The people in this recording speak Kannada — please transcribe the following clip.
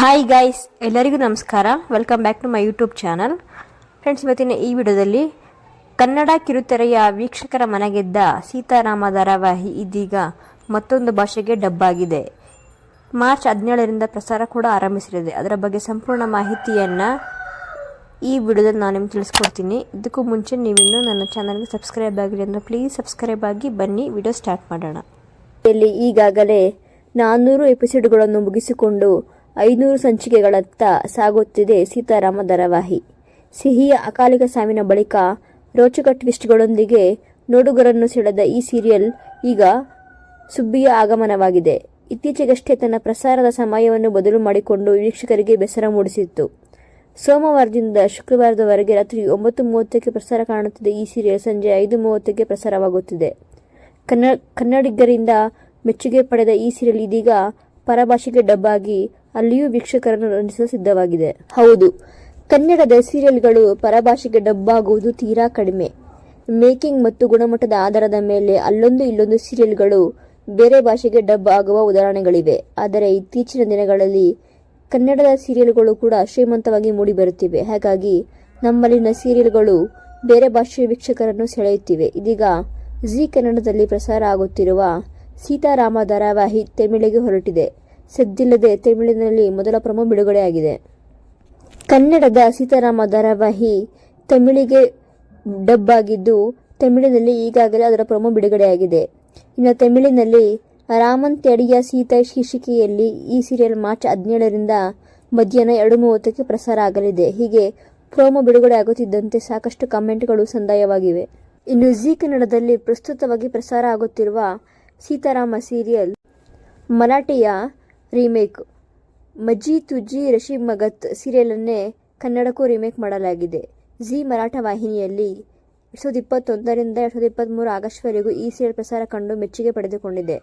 ಹಾಯ್ ಗೈಸ್ ಎಲ್ಲರಿಗೂ ನಮಸ್ಕಾರ. Welcome back to my YouTube channel friends ಇವತ್ತಿನ ಈ ವಿಡಿಯೋದಲ್ಲಿ ಕನ್ನಡ ಕಿರುತೆರೆಯ ವೀಕ್ಷಕರ ಮನೆಗೆದ್ದ ಸೀತಾರಾಮ ಧಾರಾವಾಹಿ ಇದೀಗ ಮತ್ತೊಂದು ಭಾಷೆಗೆ ಡಬ್ ಆಗಿದೆ. ಮಾರ್ಚ್ ಹದಿನೇಳರಿಂದ ಪ್ರಸಾರ ಕೂಡ ಆರಂಭಿಸಲಿದೆ ಅದರ ಬಗ್ಗೆ ಸಂಪೂರ್ಣ ಮಾಹಿತಿಯನ್ನು ಈ ವಿಡಿಯೋದಲ್ಲಿ ನಾನು ನಿಮ್ಗೆ ತಿಳಿಸ್ಕೊಡ್ತೀನಿ. ಇದಕ್ಕೂ ಮುಂಚೆ ನೀವಿನ್ನೂ ನನ್ನ ಚಾನಲ್ಗೆ ಸಬ್ಸ್ಕ್ರೈಬ್ ಆಗಿರಿ ಅಂದರೆ ಪ್ಲೀಸ್ ಸಬ್ಸ್ಕ್ರೈಬ್ ಆಗಿ ಬನ್ನಿ. ವಿಡಿಯೋ ಸ್ಟಾರ್ಟ್ ಮಾಡೋಣ. ಇಲ್ಲಿ ಈಗಾಗಲೇ ನಾನ್ನೂರು ಎಪಿಸೋಡ್ಗಳನ್ನು ಮುಗಿಸಿಕೊಂಡು ಐನೂರು ಸಂಚಿಕೆಗಳತ್ತ ಸಾಗುತ್ತಿದೆ ಸೀತಾರಾಮ ಧಾರಾವಾಹಿ ಸಿಹಿಯ ಅಕಾಲಿಕ ಸಾವಿನ ಬಳಿಕ ರೋಚಕ ಟ್ವಿಸ್ಟ್ಗಳೊಂದಿಗೆ ನೋಡುಗರನ್ನು ಸೆಳೆದ ಈ ಸೀರಿಯಲ್ ಈಗ ಸುಬ್ಬಿಯ ಆಗಮನವಾಗಿದೆ. ಇತ್ತೀಚೆಗಷ್ಟೇ ತನ್ನ ಪ್ರಸಾರದ ಸಮಯವನ್ನು ಬದಲು ಮಾಡಿಕೊಂಡು ವೀಕ್ಷಕರಿಗೆ ಬೇಸರ ಮೂಡಿಸಿತ್ತು. ಸೋಮವಾರದಿಂದ ಶುಕ್ರವಾರದವರೆಗೆ ರಾತ್ರಿ ಒಂಬತ್ತು ಮೂವತ್ತಕ್ಕೆ ಪ್ರಸಾರ ಕಾಣುತ್ತಿದ್ದ ಈ ಸೀರಿಯಲ್ ಸಂಜೆ ಐದು ಮೂವತ್ತಕ್ಕೆ ಪ್ರಸಾರವಾಗುತ್ತಿದೆ. ಕನ್ನ, ಕನ್ನಡಿಗರಿಂದ ಮೆಚ್ಚುಗೆ ಪಡೆದ ಈ ಸೀರಿಯಲ್ ಇದೀಗ ಪರಭಾಷೆಗೆ ಡಬ್ಬಾಗಿ ಅಲ್ಲಿಯೂ ವೀಕ್ಷಕರನ್ನು ರಂಜಿಸಲು ಸಿದ್ಧವಾಗಿದೆ. ಹೌದು, ಕನ್ನಡದ ಸೀರಿಯಲ್ಗಳು ಪರಭಾಷೆಗೆ ಡಬ್ ಆಗುವುದು ತೀರಾ ಕಡಿಮೆ. ಮೇಕಿಂಗ್ ಮತ್ತು ಗುಣಮಟ್ಟದ ಆಧಾರದ ಮೇಲೆ ಅಲ್ಲೊಂದು ಇಲ್ಲೊಂದು ಸೀರಿಯಲ್ಗಳು ಬೇರೆ ಭಾಷೆಗೆ ಡಬ್ ಆಗುವ ಉದಾಹರಣೆಗಳಿವೆ. ಆದರೆ ಇತ್ತೀಚಿನ ದಿನಗಳಲ್ಲಿ ಕನ್ನಡದ ಸೀರಿಯಲ್ಗಳು ಕೂಡ ಶ್ರೀಮಂತವಾಗಿ ಮೂಡಿಬರುತ್ತಿವೆ. ಹಾಗಾಗಿ ನಮ್ಮಲ್ಲಿನ ಸೀರಿಯಲ್ಗಳು ಬೇರೆ ಭಾಷೆಯ ವೀಕ್ಷಕರನ್ನು ಸೆಳೆಯುತ್ತಿವೆ. ಇದೀಗ ಝೀ ಕನ್ನಡದಲ್ಲಿ ಪ್ರಸಾರ ಆಗುತ್ತಿರುವ ಸೀತಾರಾಮ ಧಾರಾವಾಹಿ ತಮಿಳಿಗೆ ಹೊರಟಿದೆ. ಸದ್ದಿಲ್ಲದೆ ತಮಿಳಿನಲ್ಲಿ ಮೊದಲ ಪ್ರಮೋ ಬಿಡುಗಡೆಯಾಗಿದೆ. ಕನ್ನಡದ ಸೀತಾರಾಮ ಧಾರಾವಾಹಿ ತಮಿಳಿಗೆ ಡಬ್ ಆಗಿದ್ದು ತಮಿಳಿನಲ್ಲಿ ಈಗಾಗಲೇ ಅದರ ಪ್ರೊಮೋ ಬಿಡುಗಡೆಯಾಗಿದೆ. ಇನ್ನು ತಮಿಳಿನಲ್ಲಿ ರಾಮನ್ ತೆಡಿಯ ಸೀತಾ ಶೀರ್ಷಿಕೆಯಲ್ಲಿ ಈ ಸೀರಿಯಲ್ ಮಾರ್ಚ್ ಹದಿನೇಳರಿಂದ ಮಧ್ಯಾಹ್ನ ಎರಡು ಮೂವತ್ತಕ್ಕೆ ಪ್ರಸಾರ ಆಗಲಿದೆ. ಹೀಗೆ ಪ್ರೋಮೋ ಬಿಡುಗಡೆ ಆಗುತ್ತಿದ್ದಂತೆ ಸಾಕಷ್ಟು ಕಮೆಂಟ್ಗಳು ಸಂದಾಯವಾಗಿವೆ. ಇನ್ನು ಝೀ ಕನ್ನಡದಲ್ಲಿ ಪ್ರಸ್ತುತವಾಗಿ ಪ್ರಸಾರ ಆಗುತ್ತಿರುವ ಸೀತಾರಾಮ ಸೀರಿಯಲ್ ಮರಾಠಿಯ ರೀಮೇಕ್. ಮಜ್ಜಿ ತುಜ್ಜಿ ರಶಿ ಮಗತ್ ಸೀರಿಯಲನ್ನೇ ಕನ್ನಡಕ್ಕೂ ರೀಮೇಕ್ ಮಾಡಲಾಗಿದೆ. ಜಿ ಮರಾಠ ವಾಹಿನಿಯಲ್ಲಿ ಎರಡು ಸಾವಿರದ ಇಪ್ಪತ್ತೊಂದರಿಂದ ಎರಡು ಸಾವಿರದ ಇಪ್ಪತ್ತ್ಮೂರು ಆಗಸ್ಟ್ವರೆಗೂ ಈ ಸೀರಿಯಲ್ ಪ್ರಸಾರ ಕಂಡು ಮೆಚ್ಚುಗೆ ಪಡೆದುಕೊಂಡಿದೆ.